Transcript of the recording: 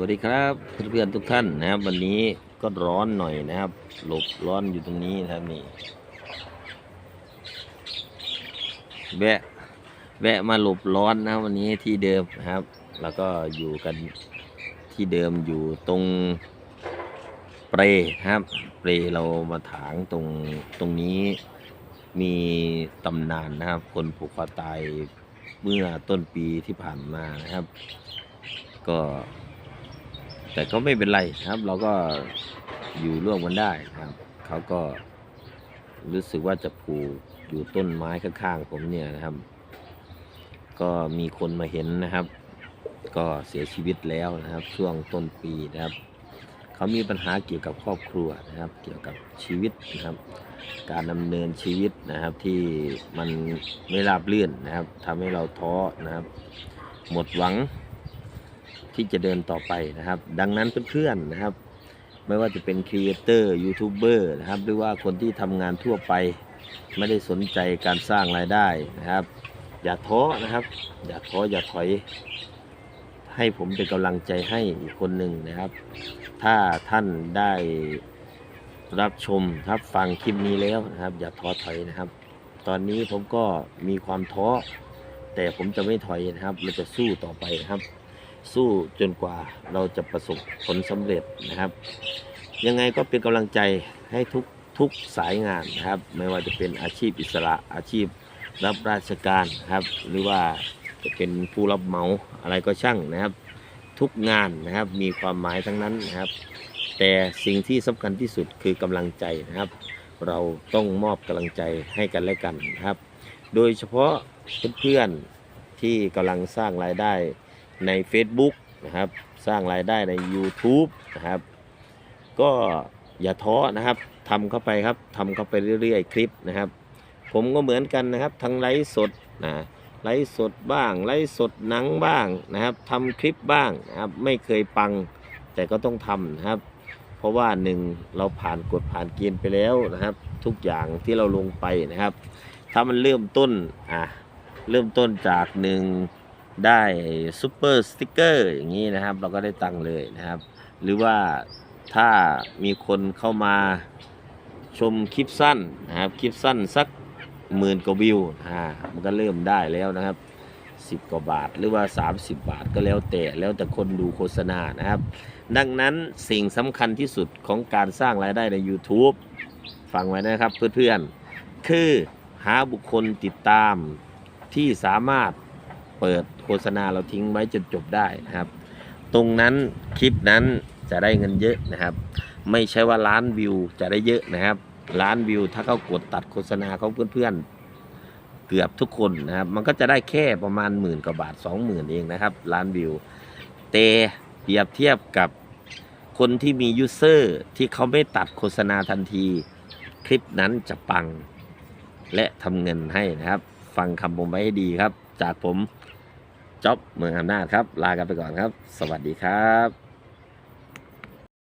วัสดีครับเพื่อนๆทุกท่านนะครับ วันนี้ก็ร้อนหน่อยนะครับ หลบร้อนอยู่ตรงนี้นะครับนี่แวะแวะมาหลบร้อนนะวันนี้ที่เดิมนะครับ แล้วก็อยู่กันที่เดิมอยู่ตรงเปรนะครับ เปรเรามาถางตรงตรงนี้มีตำนานนะครับ คนผูกคอตายเมื่อต้นปีที่ผ่านมานะครับ ก็ แต่ก็ไม่เป็นไรครับ เราก็อยู่ร่วมกันได้นะครับเขาก็รู้สึกว่าจะปลูกอยู่ต้นไม้ข้างๆผมเนี่ยนะครับ ก็มีคนมาเห็นนะครับ ก็เสียชีวิตแล้วนะครับ ช่วงต้นปีนะครับ เขามีปัญหาเกี่ยวกับครอบครัวนะครับ เกี่ยวกับชีวิตนะครับ การดำเนินชีวิตนะครับที่มันไม่ราบรื่นนะครับทำให้เราท้อนะครับ หมดหวัง ที่จะเดินต่อไปนะครับ ดังนั้นเพื่อนๆนะครับ ไม่ว่าจะเป็นครีเอเตอร์ยูทูบเบอร์นะครับ หรือว่าคนที่ทำงานทั่วไป ไม่ได้สนใจการสร้างรายได้นะครับ อย่าท้อนะครับ อย่าท้ออย่าถอย ให้ผมเป็นกำลังใจให้อีกคนหนึ่งนะครับ ถ้าท่านได้รับชมครับฟังคลิปนี้แล้วนะครับ อย่าท้อถอยนะครับ ตอนนี้ผมก็มีความท้อแต่ผมจะไม่ถอยนะครับเราจะสู้ต่อไปนะครับ สู้จนกว่าเราจะประสบผลสำเร็จนะครับ ยังไงก็เป็นกำลังใจให้ทุกทุกสายงานนะครับ ไม่ว่าจะเป็นอาชีพอิสระอาชีพรับราชการครับ หรือว่าจะเป็นผู้รับเหมาอะไรก็ช่างนะครับ ทุกงานนะครับมีความหมายทั้งนั้นนะครับ แต่สิ่งที่สำคัญที่สุดคือกำลังใจนะครับ เราต้องมอบกำลังใจให้กันและกันนะครับ โดยเฉพาะเพื่อนๆที่กำลังสร้างรายได้ ใน Facebook นะครับ สร้างรายได้ใน YouTube นะครับ ก็อย่าท้อนะครับทำเข้าไปครับทำเข้าไปเรื่อยๆ คลิปนะครับ ผมก็เหมือนกันนะครับ ทั้งไลฟ์สดนะไลฟ์สดบ้าง ไลฟ์สดหนังบ้างนะครับทำคลิปบ้างนะครับ ไม่เคยปังแต่ก็ต้องทำนะครับ เพราะว่าหนึ่งเราผ่านกฎผ่านเกณฑ์ไปแล้วนะครับ ทุกอย่างที่เราลงไปนะครับ ถ้ามันเริ่มต้นอะเริ่มต้นจากหนึ่ง ได้ซูเปอร์สติกเกอร์อย่างนี้นะครับ เราก็ได้ตังค์เลยนะครับ หรือว่าถ้ามีคนเข้ามาชมคลิปสั้นนะครับ คลิปสั้นสักหมื่นกว่าวิวอ่ามันก็เริ่มได้แล้วนะครับ 10 กว่าบาทหรือว่า 30 บาทก็แล้วแต่แล้วแต่คนดูโฆษณานะครับ ดังนั้นสิ่งสำคัญที่สุดของการสร้างรายได้ใน YouTube ฟังไว้นะครับเพื่อนๆ คือหาบุคคลติดตามที่สามารถ เปิดโฆษณาเราทิ้งไว้จนจบได้นะครับ ตรงนั้นคลิปนั้นจะได้เงินเยอะนะครับ ไม่ใช่ว่าล้านวิวจะได้เยอะนะครับล้านวิว ถ้าเขากดตัดโฆษณาของเพื่อนๆ เกือบทุกคนนะครับ มันก็จะได้แค่ประมาณหมื่นกว่าบาทสองหมื่นเองนะครับ ล้านวิวแต่เปรียบเทียบกับคนที่มียูเซอร์ที่เขาไม่ตัดโฆษณาทันที คลิปนั้นจะปังและทำเงินให้นะครับ ฟังคำผมไว้ให้ดีครับ จากผม จ๊อบเมืองอำนาจครับ ลากันไปก่อนครับ สวัสดีครับ